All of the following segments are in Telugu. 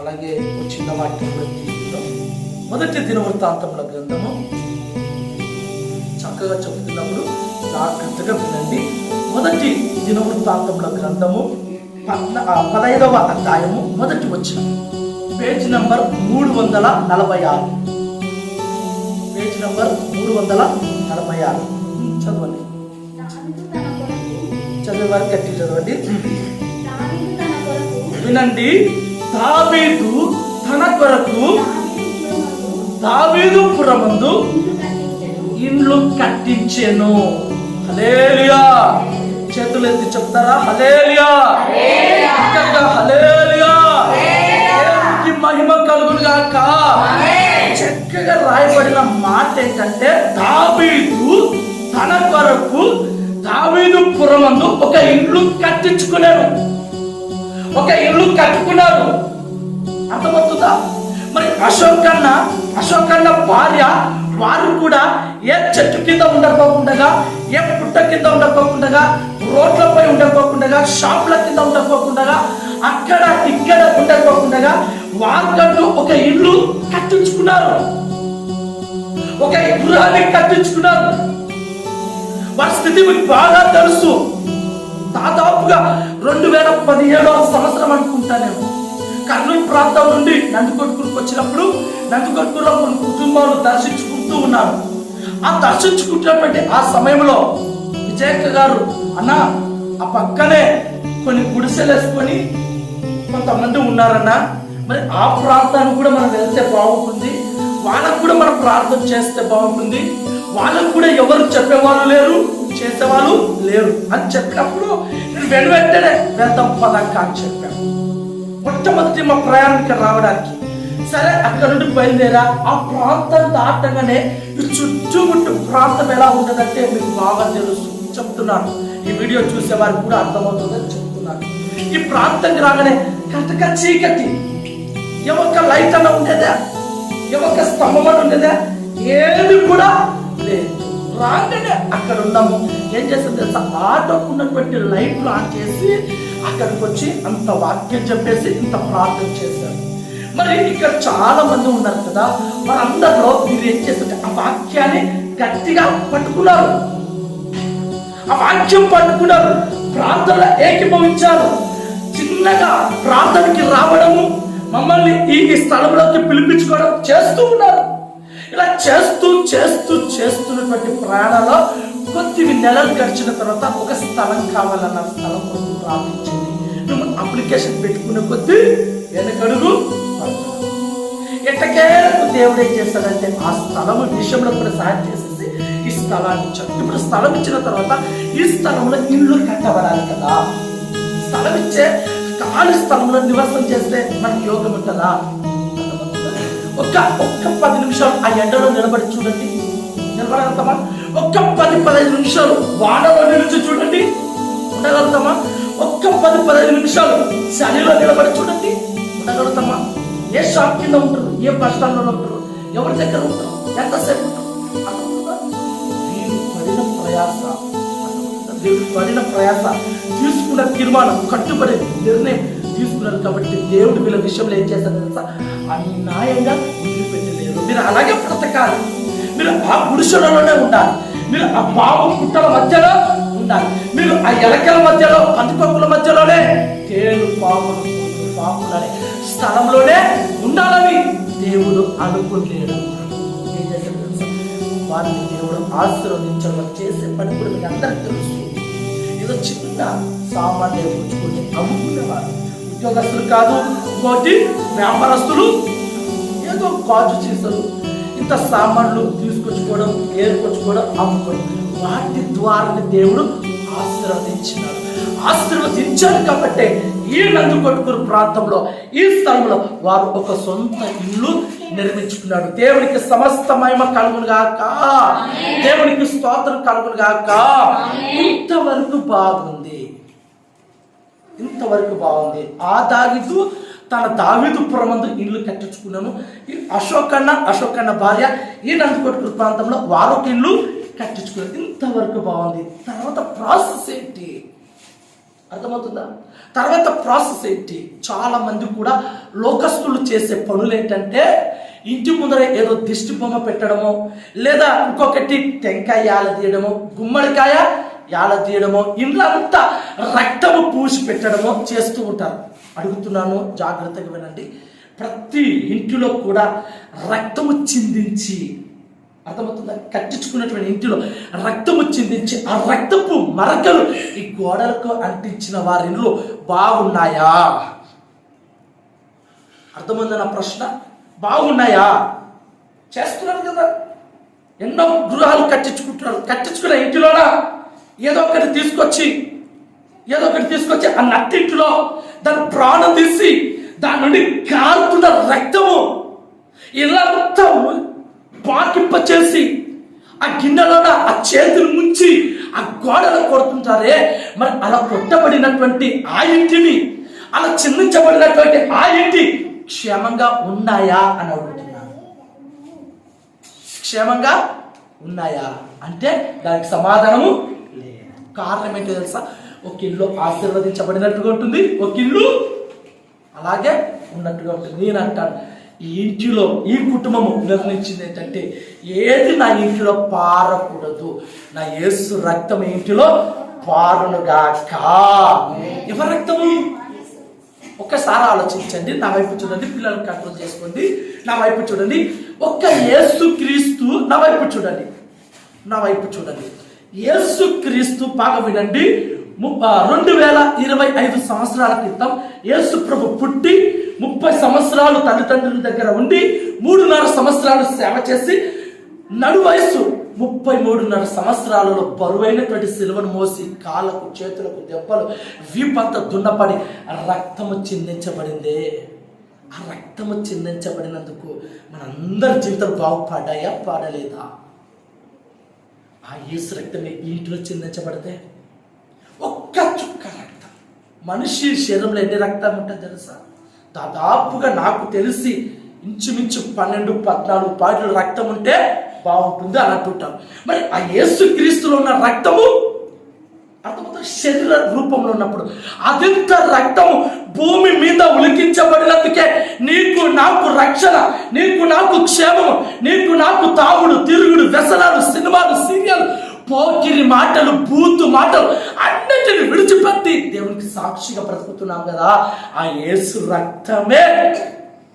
అలాగే ఒక చిన్న వాక్యం కూడా తీసుకుందాం. మొదటి దినవృత్తాంతముల గ్రంథము. చక్కగా చెబుతున్నప్పుడు జాగ్రత్తగా వినండి. మొదటి దినవృత్తాంతముల గ్రంథము పదహైదవ అధ్యాయము మొదటి వచ్చిన పేజ్ నంబర్ మూడు వందల నలభై ఆరు. పేజ్ నంబర్ మూడు వందల నలభై ఆరు. చదవండి. చదివే వారికి గట్టి చదవండి. వినండి. దావీదు తన కొరకు దావీదు పురమందు ఇండ్లు కట్టించెను. హలేలియా చేతులు ఎత్తి చెప్తారా? హలేలియా చక్కగా హలేలియా దేవునికి మహిమ కలుగును గాక చక్కగా రాయబడిన మాట ఏంటంటే దావీదు తన కొరకు దావీదు పురమందు ఒక ఇండ్లు కట్టించుకున్నాను ఒక ఇల్లు కట్టుకున్నారు. అర్థమవుతుందా? మరి అశోక్ అన్న అశోక్ అన్న భార్య వారు కూడా ఏ చెట్టు కింద ఉండకోకుండా ఏ పుట్ట కింద ఉండకోకుండా రోడ్లపై ఉండకోకుండా షాపుల కింద ఉండకోకుండా అక్కడ ఇక్కడ ఉండకోకుండా వారికంటూ ఒక ఇల్లు కట్టించుకున్నారు. ఒక గృహాన్ని కట్టించుకున్నారు. వారి స్థితి మీకు బాగా తెలుసు. దాదాపుగా రెండు వేల పదిహేడవ సంవత్సరం అనుకుంటానేమో కర్నూలు ప్రాంతం నుండి నందికొట్కూరుకు వచ్చినప్పుడు నందికొట్కూరులో కొన్ని కుటుంబాలు దర్శించుకుంటూ ఉన్నారు. ఆ దర్శించుకుంటున్నటువంటి ఆ సమయంలో విజయక్క గారు అన్న ఆ పక్కనే కొన్ని గుడిసెలు వేసుకొని కొంతమంది ఉన్నారన్న మరి ఆ ప్రాంతానికి కూడా మనం వెళ్తే బాగుంటుంది. వాళ్ళకు కూడా మనం ప్రార్థన చేస్తే బాగుంటుంది. వాళ్ళకు కూడా ఎవరు చెప్పేవాళ్ళు లేరు చేసే లేరు. అని చెప్పినప్పుడు నేను వెను వెంటనే వెళ్తాం పదక్క అని చెప్పాను. మొట్టమొదటి మా ప్రయాణానికి రావడానికి. సరే అక్కడ నుండి బయలుదేరా. ఆ ప్రాంతం దాటగానే ఈ చుట్టుముట్టు ప్రాంతం ఎలా ఉండదంటే మీకు బాగా తెలుసు. చెప్తున్నాను. ఈ వీడియో చూసే వారికి కూడా అర్థమవుతుందని చెప్తున్నాను. ఈ ప్రాంతంకి రాగానే కటక చీకటి. ఎవొక్క లైట్ అన్న ఉండేదా? ఎవొక్క స్తంభం అని ఉండేదా? ఏది కూడా లేదు. రాగానే అక్కడ ఉన్నాము. ఏం చేస్తుంది తెలుసా? ఆటోకు ఉన్నటువంటి లైట్లు ఆన్ చేసి అక్కడికి వచ్చి అంత వాక్యం చెప్పేసి ఇంత ప్రార్థన చేశారు. మరి ఇక్కడ చాలా మంది ఉన్నారు కదా. వారందరిలో మీరు ఏం చేస్తుంటే ఆ వాక్యాన్ని గట్టిగా పట్టుకున్నారు. ఆ వాక్యం పట్టుకున్నారు. ప్రార్థనలో ఏకీభవించారు. చిన్నగా ప్రార్థనకి రావడము మమ్మల్ని ఈ ఈ స్థలంలోకి పిలిపించుకోవడం చేస్తూ ఉన్నారు. ఇలా చేస్తూ చేస్తూ చేస్తున్నటువంటి ప్రయాణంలో కొద్ది నెలలు గడిచిన తర్వాత ఒక స్థలం కావాలన్న స్థలం కోసం ప్రార్థించింది. నువ్వు అప్లికేషన్ పెట్టుకునే కొద్దీ వెనకడుగు ఎట్టకే ఎట్టకేలకు దేవుడు ఏం చేస్తాడంటే ఆ స్థలం విషయంలో కూడా సహాయం చేసేసి ఈ స్థలాన్ని ఇచ్చాడు ఇప్పుడు స్థలం ఇచ్చిన తర్వాత ఈ స్థలంలో ఇల్లు కట్టబడాలి కదా. స్థలం ఇచ్చే ఖాళీ స్థలంలో నివాసం చేస్తే మనకి యోగం ఉంటుందా? ఒక్క ఒక్క పది నిమిషాలు ఆ ఎండలో నిలబడి చూడండి. నిలబడగలుగుతామా? ఒక్క పది పదహైదు నిమిషాలు వానలో నిలిచి చూడండి. ఉండగలుగుతామా? ఒక్క పది పదహైదు నిమిషాలు చలిలో నిలబడి చూడండి. ఉండగలుగుతామా? ఏ షాప్ కింద ఉంటారు? ఏ బస్ స్టాండ్లో ఉంటారు? ఎవరి దగ్గర ఉంటారు? ఎంతసేపు వీరు పడిన ప్రయాస వీరు పడిన ప్రయాస తీసుకున్న తీర్మానం కట్టుబడి నిర్ణయం తీసుకున్నారు కాబట్టి దేవుడు వీళ్ళ విషయంలో ఏం చేశారు తెలుసా? అన్యాయంగా వదిలిపెట్టలేరు. మీరు అలాగే బ్రతకాలి. మీరు ఆ పురుషులలోనే ఉండాలి. మీరు ఆ బాబు పుట్టల మధ్యలో ఉండాలి. మీరు ఆ ఎలకల మధ్యలో పందికొక్కుల మధ్యలోనే తేలు పాములు పురుగులు, పాములు అనే స్థలంలోనే ఉండాలని దేవుడు అనుకుంటాడు వారిని దేవుడు ఆశీర్వదించడం చేసే పని కూడా మీకు అందరికి తెలుసు ఏదో చిన్న సామాన్య పుచ్చుకొని అమ్ముకునేవారు. ఉద్యోగస్తులు కాదు ఇంకోటి వ్యాపారస్తులు ఏదో గాజు చీసలు ఇంత సామాన్లు తీసుకొచ్చుకోవడం ఏరుకొచ్చుకోవడం అమ్ముకోవడం వాటి ద్వారా దేవుడు ఆశీర్వదించినాడు. ఆశీర్వదించాడు కాబట్టి ఈ నందుకొట్టుకూరు ప్రాంతంలో. ఈ స్థలంలో వారు ఒక సొంత ఇల్లు నిర్మించుకున్నాడు దేవునికి సమస్త మహిమ కలుగును గాక. దేవునికి స్తోత్రం కలుగును గాక. ఇంతవరకు బాగుంది. ఇంతవరకు బాగుంది. ఆ దావిదు తన దావిదు పురమందు ఇల్లు కట్టించుకున్నాను. ఈ అశోకన్న అశోకన్న భార్య ఈ నందికొట్టు ప్రాంతంలో వారొక ఇల్లు కట్టించుకున్నారు ఇంతవరకు బాగుంది. తర్వాత ప్రాసెస్ ఏంటి? అర్థమవుతుందా? తర్వాత ప్రాసెస్ ఏంటి? చాలా మంది కూడా లోకస్తులు చేసే పనులు ఏంటంటే ఇంటి ముందర ఏదో దిష్టి బొమ్మ పెట్టడమో లేదా ఇంకొకటి టెంకాయ తీయడమో గుమ్మడికాయ యాల తీయడమో ఇండ్లంతా రక్తము పూసి పెట్టడమో చేస్తూ ఉంటారు. అడుగుతున్నాను జాగ్రత్తగా వినండి. ప్రతి ఇంటిలో కూడా రక్తము చిందించి అర్థమవుతుందా? కట్టించుకున్నటువంటి ఇంటిలో రక్తము చిందించి ఆ రక్తపు మరకలు ఈ గోడలకు అంటించిన వారి ఇల్లు బాగున్నాయా అర్థమైందన్న ప్రశ్న? బాగున్నాయా? చేస్తున్నారు కదా. ఎన్నో గృహాలు కట్టించుకుంటున్నారు. కట్టించుకున్న ఇంటిలోన? ఏదో ఒకటి తీసుకొచ్చి ఏదో ఒకటి తీసుకొచ్చి ఆ నట్టింటిలో దాని ప్రాణం తీసి దాని నుండి కారుతున్న రక్తము ఇల్లంతా పాకింప చేసి ఆ గిన్నెలో ఆ చేతులు ముంచి ఆ గోడలు కొడుతుంటారే. మరి అలా కొట్టబడినటువంటి ఆ ఇంటిని అలా చిందించబడినటువంటి ఆ ఇంటి క్షేమంగా ఉన్నాయా అని అడుగుతున్నాను. క్షేమంగా ఉన్నాయా? అంటే దానికి సమాధానము కారణం ఏంటో తెలుసా? ఒక ఇల్లు ఆశీర్వదించబడినట్టుగా ఉంటుంది ఒక ఇల్లు అలాగే ఉన్నట్టుగా ఉంటుంది. నేను అంటాను ఈ ఇంటిలో ఈ కుటుంబము నిర్ణయించింది ఏంటంటే ఏది నా ఇంటిలో పారకూడదు. నా యేసు రక్తం ఇంటిలో పారునుగాక. ఎవరి రక్తము? ఒక్కసారి ఆలోచించండి. నా వైపు చూడండి పిల్లల్ని కంట్రోల్ చేసుకోండి. నా వైపు చూడండి ఒక్క యేసు క్రీస్తు నా వైపు చూడండి. నా వైపు చూడండి. యేసు క్రీస్తు బాగా వినండి ము- రెండు వేల ఇరవై ఐదు సంవత్సరాల క్రితం యేసు ప్రభు పుట్టి ముప్పై సంవత్సరాలు తల్లిదండ్రుల దగ్గర ఉండి మూడున్నర సంవత్సరాలు సేవ చేసి నడు వయసు ముప్పై మూడున్నర సంవత్సరాలలో బరువైనటువంటి సిలువను మోసి కాళ్ళకు చేతులకు దెబ్బలు విపత్త దున్నపడి రక్తము చిందించబడింది. ఆ రక్తము చిందించబడినందుకు మనందరి జీవితం బాగుపడ్డాయా? పాడలేదా? ఆ యేసు రక్తమే ఈ చిందించబడితే ఒక్క చుక్క రక్తం. మనిషి శరీరంలో ఎన్ని రక్తం ఉంటుంది తెలుసా? దాదాపుగా నాకు తెలిసి ఇంచుమించు పన్నెండు పద్నాలుగు పాటలు రక్తం ఉంటే బాగుంటుంది అని అంటుంటారు మరి ఆ యేసు క్రీస్తులో ఉన్న రక్తము అర్థమవుతుంది? శరీర రూపంలో ఉన్నప్పుడు. అదింత రక్తము భూమి మీద ఉలికించబడినందుకే నీకు నాకు రక్షణ నీకు నాకు క్షేమము నీకు నాకు తాగుడు పోకిరి మాటలు బూతు మాటలు అన్నిటిని విడిచిపెట్టి దేవునికి సాక్షిగా బ్రతుకుతున్నాం కదా. ఆ యేసు రక్తమే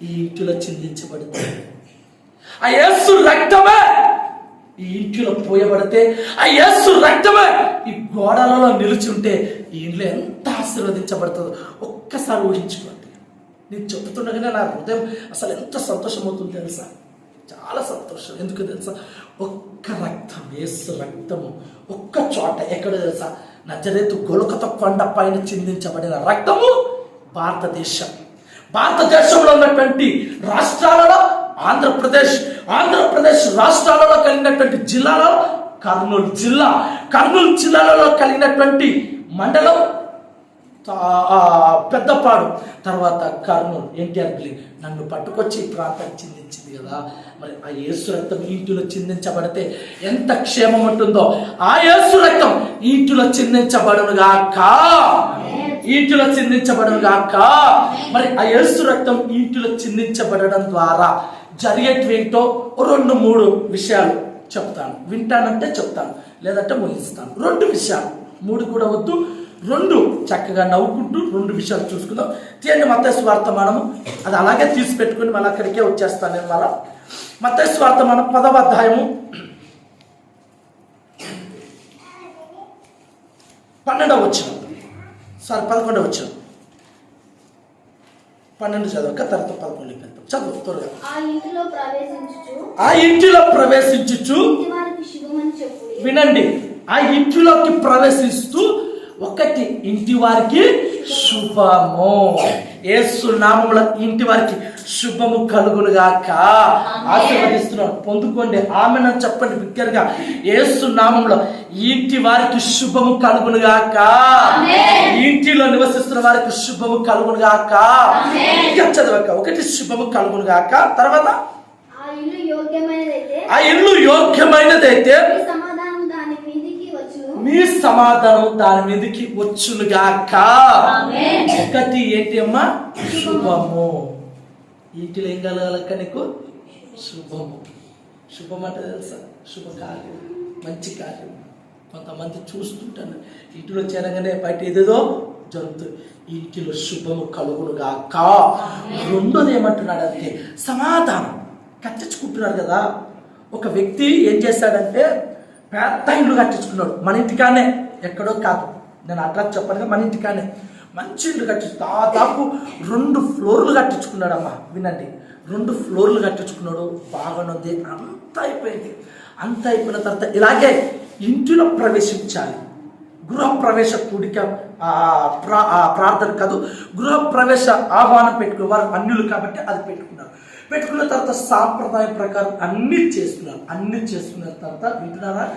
ఈ ఇంటిలో చిందించబడింది. ఆ యేసు రక్తమే ఈ ఇంటిలో పోయబడితే ఆ యేసు రక్తమే ఈ గోడలలో నిలిచి ఉంటే ఈ ఇంట్లో ఎంత ఆశీర్వదించబడుతుందో ఒక్కసారి ఊహించుకోండి. నేను చెప్తుండగానే నా హృదయం అసలు ఎంత సంతోషమవుతుందో తెలుసా? చాలా సంతోషం. ఎందుకు తెలుసా? ఒక్క రక్తం ఏసు రక్తము. ఒక్క చోట ఎక్కడ తెలుసా? నజరేతు గొలకత కొండ పైన చిందించబడిన రక్తము భారతదేశం. భారతదేశంలో ఉన్నటువంటి రాష్ట్రాలలో ఆంధ్రప్రదేశ్ ఆంధ్రప్రదేశ్ రాష్ట్రాలలో కలిగినటువంటి జిల్లాలో కర్నూలు జిల్లా. కర్నూలు జిల్లాలలో కలిగినటువంటి మండలం పెద్దపాడు. తర్వాత కర్నూలు ఎన్టీఆర్ బిల్డింగ్. నన్ను పట్టుకొచ్చి ఈ ప్రాంతానికి చిందించింది కదా. మరి ఆ యేసు రక్తం ఇంటిలో చిందించబడితే ఎంత క్షేమం ఉంటుందో. ఆ యేసు రక్తం ఇంటిలో ఇంటిలో చిందించబడునుగాక. ఈటిలో ఇంటిలో చిందించబడునుగాక. మరి ఆ యేసు రక్తం ఇంటిలో చిందించబడడం ద్వారా జరిగేటివేంటో రెండు మూడు విషయాలు చెప్తాను. వింటానంటే చెప్తాను. లేదంటే ముగిస్తాను. రెండు విషయాలు. మూడు కూడా వద్దు. రెండు చక్కగా నవ్వుకుంటూ రెండు విషయాలు చూసుకుందాం. తీయండి మత్తయి స్వార్థమానము అది అలాగే తీసి పెట్టుకుని మళ్ళీ అక్కడికే వచ్చేస్తాను నేను మళ్ళా. మత్తయి స్వార్థమానం పదవ అధ్యాయము. పన్నెండవ వచ్చిన సారీ పదకొండవ వచ్చిన పన్నెండు చదవక తర్వాత పదకొండుకి వెళ్తాం. చదువు త్వరగా. ఆ ఇంటిలో చెప్పు. వినండి. ఆ ఇంటిలోకి ప్రవేశిస్తూ ఒకటి ఇంటి వారికి శుభము. యేసు నామముల ఇంటి వారికి శుభము కలుగునుగాక. ఆశీర్వదిస్తున్నాను పొందుకోండి. ఆమెను చెప్పండి బిగ్గరగా. యేసు నామంలో ఈ ఇంటి వారికి శుభము కలుగునుగాక. ఇంటిలో నివసిస్తున్న వారికి శుభము కలుగునుగాక. చదవక ఒకటి శుభము కలుగునుగాక. తర్వాత? ఆ ఇల్లు యోగ్యమైనదైతే ఆ ఇల్లు యోగ్యమైనదైతే ఈ సమాధానం దాని మీదికి వచ్చును మీ సమాధానం దాని మీదకి వచ్చునుగాక. ఒకటి ఏంటి అమ్మా? శుభము. ఇంటిలో ఏం కలగాలక్క నీకు? శుభము. శుభం అంటే తెలుసా? శుభకార్యం మంచి కార్యం. కొంతమంది చూస్తుంటాను ఇంటిలో చేరగానే బయట ఏదేదో జరుగుతుంది. ఇంటిలో శుభము కలుగును గాక రెండోది ఏమంటున్నాడంటే సమాధానం. కట్టించుకుంటున్నారు కదా. ఒక వ్యక్తి ఏం చేశాడంటే పెద్ద ఇల్లు కట్టించుకున్నాడు. మన ఇంటికానే ఎక్కడో కాదు. నేను అడ్రస్ చెప్పను మన ఇంటికానే మంచి ఇల్లు కట్టించు దాదాపు రెండు ఫ్లోర్లు కట్టించుకున్నాడు అమ్మ వినండి. రెండు ఫ్లోర్లు కట్టించుకున్నాడు. బాగానుంది. అంతా అయిపోయింది. అంత అయిపోయిన తర్వాత ఇలాగే ఇంటిలో ప్రవేశించాలి. గృహప్రవేశ కూడిక ప్రా- ఆ, ప్రార్థన కాదు గృహప్రవేశ ఆహ్వానం పెట్టుకున్నారు వారు అన్యులు కాబట్టి అది పెట్టుకున్నారు. పెట్టుకున్న తర్వాత సాంప్రదాయం ప్రకారం అన్ని చేస్తున్నారు. అన్ని చేసుకున్న తర్వాత వింటున్నారా?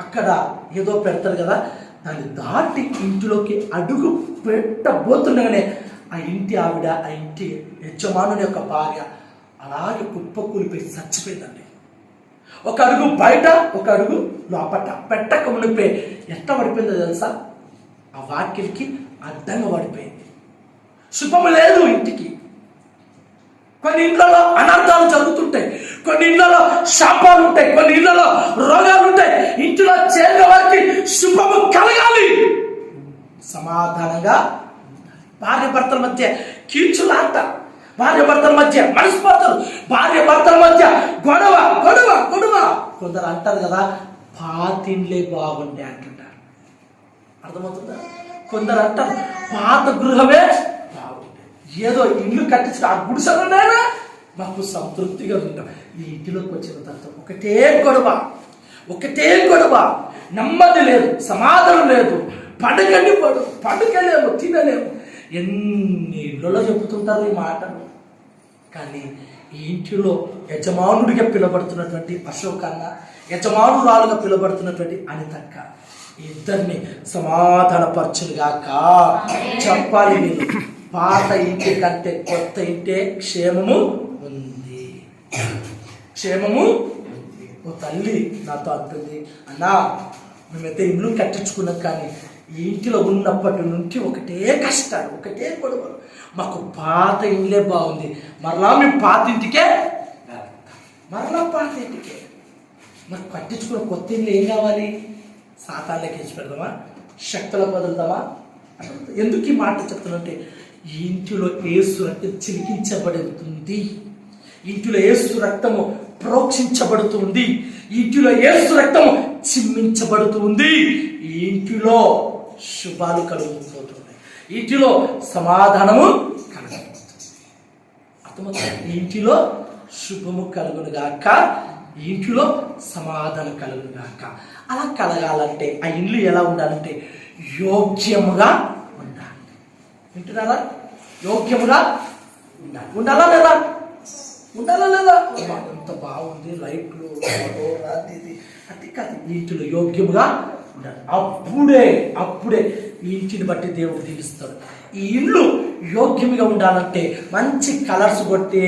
అక్కడ ఏదో పెడతారు కదా దాన్ని దాటి ఇంటిలోకి అడుగు పెట్టబోతుండగానే ఆ ఇంటి ఆవిడ ఆ ఇంటి యజమానుని యొక్క భార్య అలాగే కుప్ప కూలిపోయి చచ్చిపోయిందండి. ఒక అడుగు బయట ఒక అడుగు లోపట. పెట్టక మునిపోయి ఎట్ట పడిపోయిందో తెలుసా? ఆ వాక్యకి అడ్డంగా పడిపోయింది శుభము లేదు ఇంటికి. కొన్ని ఇళ్ళలో అనర్థాలు జరుగుతుంటాయి. కొన్ని ఇళ్ళలో శాపాలు ఉంటాయి. కొన్ని ఇళ్ళలో రోగాలు ఉంటాయి. ఇంటిలో చేరిన వారికి శుభము కలగాలి. సమాధానంగా భార్య భర్తల మధ్య కీర్చులాట భార్య భర్తల మధ్య మనస్పర్ధలు భార్య భర్తల మధ్య గొడవ గొడవ గొడవ. కొందరు అంటారు కదా పాతిండ్లే బాగుండే అంటారు. అర్థమవుతుందా? కొందరు అంటారు పాత గృహమే ఏదో ఇల్లు కట్టించిన ఆ గుడిసెలోనైనా మాకు సంతృప్తిగా ఉంటాం ఈ ఇంటిలోకి వచ్చిన తర్వాత ఒకటే గొడవ ఒకటే గొడవ. నెమ్మది లేదు సమాధానం లేదు. పడకండి పడు పడకలేము తినలేము. ఎన్ని ఇళ్ళలో చెబుతుంటారు ఈ మాటలు? కానీ ఈ ఇంటిలో యజమానుడిగా పిలబడుతున్నటువంటి అశోక్ అన్న యజమానురాలుగా పిలబడుతున్నటువంటి అనితక్క ఇద్దరిని సమాధానపరచునుగాక. చెప్పాలి మీరు. పాత ఇంటి కంటే కొత్త ఇంటే క్షేమము ఉంది. క్షేమము ఉంది. ఓ తల్లి నాతో అంటుంది అన్నా మేమైతే ఇల్లు కట్టించుకున్నాం కానీ ఈ ఇంటిలో ఉన్నప్పటి నుండి ఒకటే కష్టాలు ఒకటే గొడవలు. మాకు పాత ఇల్లే బాగుంది. మరలా మేము పాత ఇంటికే. మరలా పాత ఇంటికే. మరి కట్టించుకున్న కొత్త ఇల్లు ఏం కావాలి? సాతాన్లకి వేసి పెడదామా శక్తులకు వదులుదామా? ఎందుకు ఈ మాట చెప్తానంటే ఇంటిలో ఏసు రక్తం చిలికించబడుతుంది. ఇంటిలో ఏసు రక్తము ప్రోక్షించబడుతుంది. ఇంటిలో ఏసు రక్తము చిమ్మించబడుతుంది. ఇంటిలో శుభాలు కలుగుతున్నాయి ఇంటిలో సమాధానము కలుగుతుంది. అర్థమవుతుంది? ఇంటిలో శుభము కలుగునుగాక ఇంట్లో సమాధానం కలుగుగాక. అలా కలగాలంటే ఆ ఇల్లు ఎలా ఉండాలంటే యోగ్యముగా ఉండాలి. వింటున్నారా? యోగ్యముగా ఉండాలి. ఉండాలా లేదా? ఉండాలా లేదా? అంత బాగుంది లైట్లు అది అది కాదు ఇంటిలో యోగ్యముగా ఉండాలి. అప్పుడే అప్పుడే ఈ ఇంటిని బట్టి దేవుడు దీవిస్తాడు. ఈ ఇల్లు యోగ్యముగా ఉండాలంటే మంచి కలర్స్ కొట్టి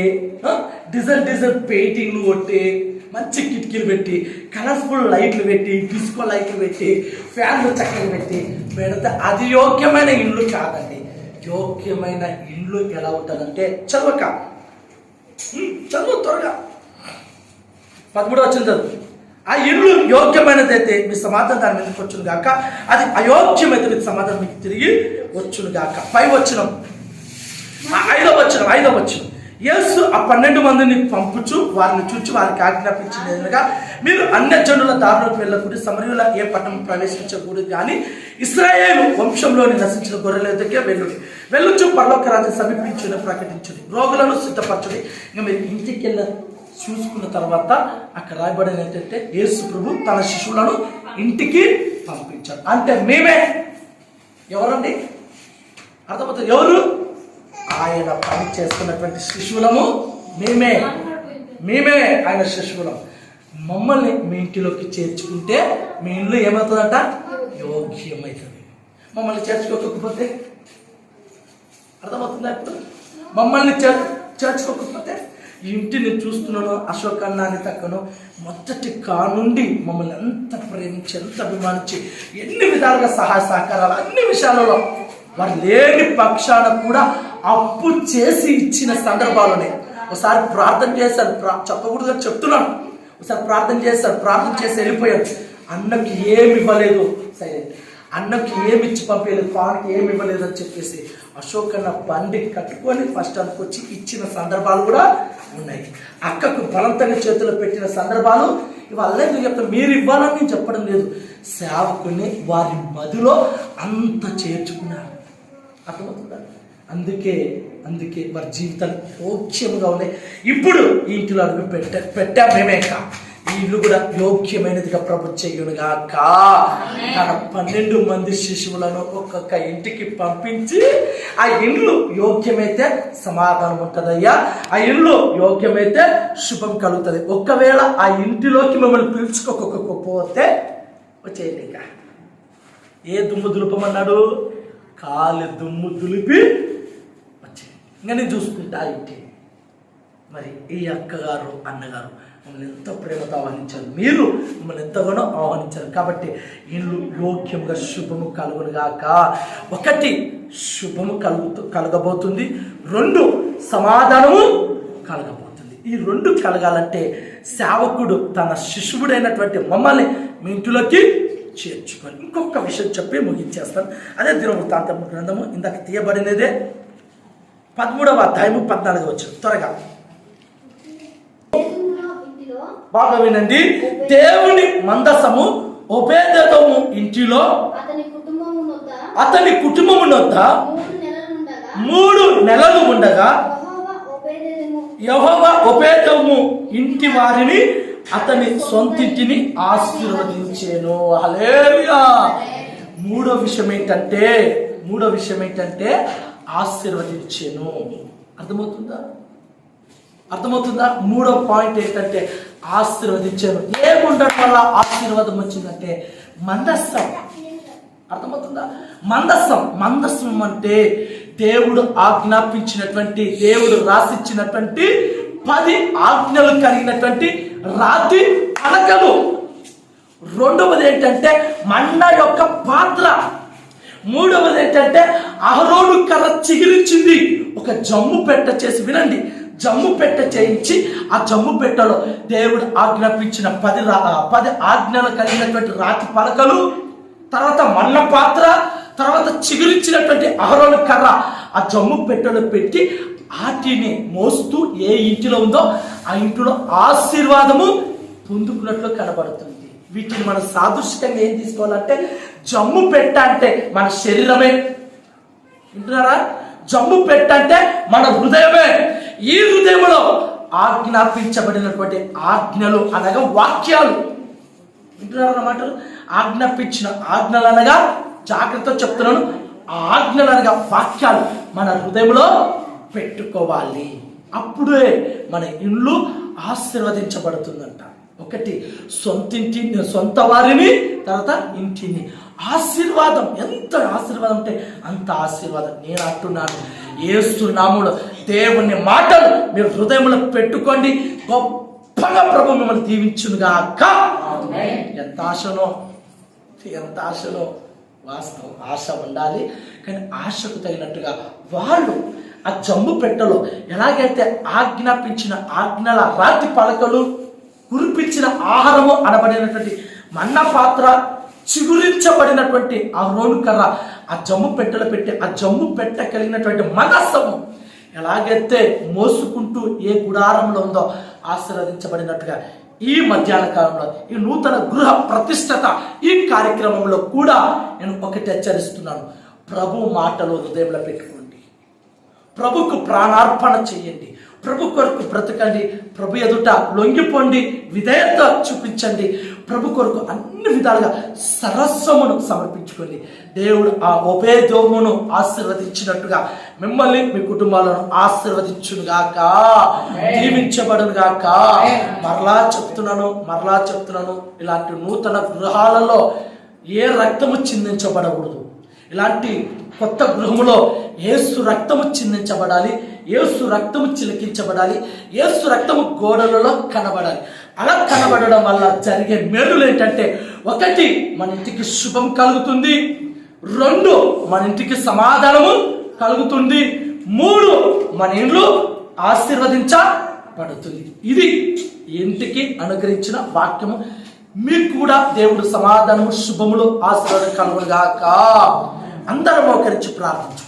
డిజైన్ డిజైన్ పెయింటింగ్లు కొట్టి మంచి కిటికీలు పెట్టి కలర్ఫుల్ లైట్లు పెట్టి డిస్కో లైట్లు పెట్టి ఫ్యాన్లు చక్కగా పెట్టి పెడితే అది యోగ్యమైన ఇల్లు కాదండి. యోగ్యమైన ఇల్లు ఎలా ఉంటుందంటే చదవక. చదువు త్వరగా. పదమూడు వచ్చింది చదువు. ఆ ఇల్లు యోగ్యమైనదైతే మీ సమాధానం దాని మీదకి వచ్చును గాక అది అయోగ్యమైతే మీ సమాధానం మీకు తిరిగి వచ్చును గాక. పై వచ్చినం ఐదో వచ్చిన ఐదో వచ్చిన యేసు ఆ పన్నెండు మందిని పంపుచు వారిని చూచి వారికి ఆజ్ఞాపించింది ఏదనగా మీరు అన్య జనుల దారిలోకి వెళ్ళకూడదు సమరయుల ఏ పట్టణం ప్రవేశించకూడదు కానీ ఇస్రాయేల్ వంశంలోని నశించిన గొర్రెల దగ్గర వెళ్ళుడి. వెళ్ళొచ్చు పర్లోక రాజు సమీపించుని ప్రకటించుడి. రోగులను సిద్ధపరచుడి. ఇంకా మీరు ఇంటికి వెళ్ళ చూసుకున్న తర్వాత అక్కడ రాయబడిన ఏంటంటే యేసు ప్రభు తన శిశువులను ఇంటికి పంపించారు అంటే మేమే ఎవరండి? అర్థమవుతుంది? ఎవరు? ఆయన పని చేస్తున్నటువంటి శిశువులము మేమే. మేమే ఆయన శిశువులం. మమ్మల్ని మీ ఇంటిలోకి చేర్చుకుంటే మీ ఇంట్లో ఏమవుతుందంట? యోగ్యమవుతుంది. మమ్మల్ని చేర్చుకోకపోతే అర్థమవుతుందా ఇప్పుడు? మమ్మల్ని చేర్ చేర్చుకోకపోతే ఇంటిని చూస్తున్నాను అశోక్ అన్నాని తక్కను మొదటి కానుండి మమ్మల్ని ఎంత ప్రేమించి ఎంత అభిమానించి ఎన్ని విధాలుగా సహాయ సహకారాలు అన్ని విషయాలలో వారు లేని పక్షాన కూడా అప్పు చేసి ఇచ్చిన సందర్భాలు ఉన్నాయి ఒకసారి ప్రార్థన చేశారు ప్రా- చెప్పకూడదు చెప్తున్నాను. ఒకసారి ప్రార్థన చేశారు ప్రార్థన చేసి వెళ్ళిపోయారు. అన్నకి ఏమి ఇవ్వలేదు. సరే అన్నకి ఏమి ఇచ్చి పంపించలేదు పానికి ఏమి ఇవ్వలేదు అని చెప్పేసి అశోక్ అన్న బండి కట్టుకొని ఫస్ట్ అనుకొచ్చి ఇచ్చిన సందర్భాలు కూడా ఉన్నాయి. అక్కకు బలవంతంగా చేతిలో పెట్టిన సందర్భాలు ఇవన్నీ ఎందుకు చెప్తాను మీరు ఇవ్వాలని నేను చెప్పడం లేదు. సేవకుని వారి మదిలో అంత చేర్చుకున్నారు. అర్థమవుతుందా? అందుకే అందుకే వారి జీవితాలు యోగ్యముగా ఉన్నాయి. ఇప్పుడు ఈ ఇంటిలో అడుగు పెట్ట పెట్టాం మేమే కా ఈ ఇల్లు కూడా యోగ్యమైనదిగా ప్రభు చెయ్యునుగా కా తన పన్నెండు మంది శిశువులను ఒక్కొక్క ఇంటికి పంపించి ఆ ఇల్లు యోగ్యమైతే సమాధానం ఉంటుందయ్యా. ఆ ఇల్లు యోగ్యమైతే శుభం కలుగుతుంది. ఒకవేళ ఆ ఇంటిలోకి మిమ్మల్ని పిలుచుకోకపోతే వచ్చేయండి ఇక. ఏ దుమ్ము దులుపమన్నాడు? కాలు దుమ్ము దులిపి వచ్చే ఇంకా నేను చూసుకుంటా ఇంటి మరి ఈ అక్కగారు అన్నగారు మమ్మల్ని ఎంతో ప్రేమతో ఆహ్వానించారు. మీరు మమ్మల్ని ఎంతగానో ఆహ్వానించారు. కాబట్టి ఇల్లు యోగ్యముగా శుభము కలుగునుగాక ఒకటి శుభము కలుగుతూ కలగబోతుంది. రెండు సమాధానము కలగబోతుంది. ఈ రెండు కలగాలంటే సేవకుడు తన శిశువుడైనటువంటి మమ్మల్ని మీ ఇంటిలోకి చేర్చుకొని ఇంకొక విషయం చెప్పి ముగించేస్తాను. అదే దినవృత్తాంతం గ్రంథము ఇందాక తీయబడినదే. పదమూడవ అధ్యాయము పద్నాలుగు వచ్చు త్వరగా. బాగా వినండి. దేవుని మందసము ఉపేదము ఇంటిలో అతని కుటుంబమునొద్ద మూడు నెలలు ఉండగా యహోవ ఉపేదము ఇంటి వారిని అతని సొంతింటిని ఆశీర్వదించాను. అలేరియా మూడో విషయం ఏంటంటే మూడో విషయం ఏంటంటే ఆశీర్వదించాను. అర్థమవుతుందా? అర్థమవుతుందా? మూడో పాయింట్ ఏంటంటే ఆశీర్వదించాను. ఏముండడం వల్ల ఆశీర్వాదం వచ్చిందంటే మందస్సం అర్థమవుతుందా? మందస్సం మందస్సం అంటే దేవుడు ఆజ్ఞాపించినటువంటి దేవుడు రాసిచ్చినటువంటి పది ఆజ్ఞలు కలిగినటువంటి రాతి పలకలు రెండవది ఏంటంటే మన్న యొక్క పాత్ర. మూడవది ఏంటంటే అహరోను కర్ర చిగిరించింది. ఒక జమ్ము పెట్ట చేసి వినండి. జమ్ము పెట్ట చేయించి ఆ జమ్ము పెట్టలో దేవుడు ఆజ్ఞాపించిన పది రా పది ఆజ్ఞలు కలిగినటువంటి రాతి పలకలు తర్వాత మన్న పాత్ర తర్వాత చిగురించినటువంటి అహరోను కర్ర ఆ జమ్ము పెట్టెలో పెట్టి ఆటిని మోస్తూ ఏ ఇంటిలో ఉందో ఆ ఇంటిలో ఆశీర్వాదము పొందుకున్నట్లు కనబడుతుంది. వీటిని మనం సాదృశ్యంగా ఏం తీసుకోవాలంటే జమ్ము పెట్ట అంటే మన శరీరమే. వింటున్నారా? జమ్ము పెట్టంటే మన హృదయమే. ఈ హృదయంలో ఆజ్ఞాపించబడినటువంటి ఆజ్ఞలు అనగా వాక్యాలు. వింటున్నారా అన్నమాట మాటలు? ఆజ్ఞాపించిన ఆజ్ఞలు అనగా జాగ్రత్త చెప్తున్నాను. ఆ ఆజ్ఞలు అనగా వాక్యాలు. మన హృదయంలో పెట్టుకోవాలి. అప్పుడే మన ఇల్లు ఆశీర్వదించబడుతుందంట. ఒకటి సొంతింటి సొంత వారిని తర్వాత ఇంటిని. ఆశీర్వాదం. ఎంత ఆశీర్వాదం అంటే అంత ఆశీర్వాదం. నేను అంటున్నాను ఏస్తున్నాముడు దేవుని మాటలు మీరు హృదయంలో పెట్టుకోండి. గొప్పగా ప్రభు మిమ్మల్ని దీవించునుగాక ఎంత ఆశనో ఎంత ఆశనో వాస్తవం ఆశ ఉండాలి. కానీ ఆశకు తగినట్టుగా వాళ్ళు ఆ జమ్ము పెట్టలో ఎలాగైతే ఆజ్ఞాపించిన ఆజ్ఞల రాతి పలకలు కురిపించిన ఆహారము అనబడినటువంటి మన్న పాత్ర చిగురించబడినటువంటి ఆ రోను కర్ర ఆ జమ్ము పెట్టెలో పెట్టి ఆ జమ్ము పెట్ట కలిగినటువంటి మనస్సము ఎలాగైతే మోసుకుంటూ ఏ గుడారంలో ఉందో ఆశీర్వదించబడినట్టుగా ఈ మధ్యాహ్న కాలంలో ఈ నూతన గృహ ప్రతిష్టత ఈ కార్యక్రమంలో కూడా నేను ఒకటి హెచ్చరిస్తున్నాను. ప్రభు మాటలు హృదయంలో పెట్టుకోండి ప్రభుకు ప్రాణార్పణ చేయండి. ప్రభు కొరకు బ్రతకండి. ప్రభు ఎదుట లొంగిపోండి. విధేయత చూపించండి. ప్రభు కొరకు అన్ని విధాలుగా సరస్వమును సమర్పించుకోండి. దేవుడు ఆ ఉపేదోమును ఆశీర్వదించినట్టుగా మిమ్మల్ని మీ కుటుంబాలను ఆశీర్వదించునుగాక. దీవించబడునుగాక. మరలా చెప్తున్నాను మరలా చెప్తున్నాను. ఇలాంటి నూతన గృహాలలో ఏ రక్తము చిందించబడకూడదు. ఇలాంటి కొత్త గృహములో ఏసు రక్తము చిందించబడాలి ఏసు రక్తము చిలికించబడాలి ఏసు రక్తము గోడలలో కనబడాలి. అలా కనబడడం వల్ల జరిగే మేలులు ఏంటంటే ఒకటి మన ఇంటికి శుభం కలుగుతుంది రెండు మన ఇంటికి సమాధానము కలుగుతుంది మూడు మన ఇండ్లు ఆశీర్వదించబడుతుంది. ఇది ఇంటికి అనుగ్రహించిన వాక్యము. మీకు కూడా దేవుడు సమాధానము శుభములు ఆశీర్వాదం కలుగునుగాక. అందరం ఒకరించి ప్రార్థించు.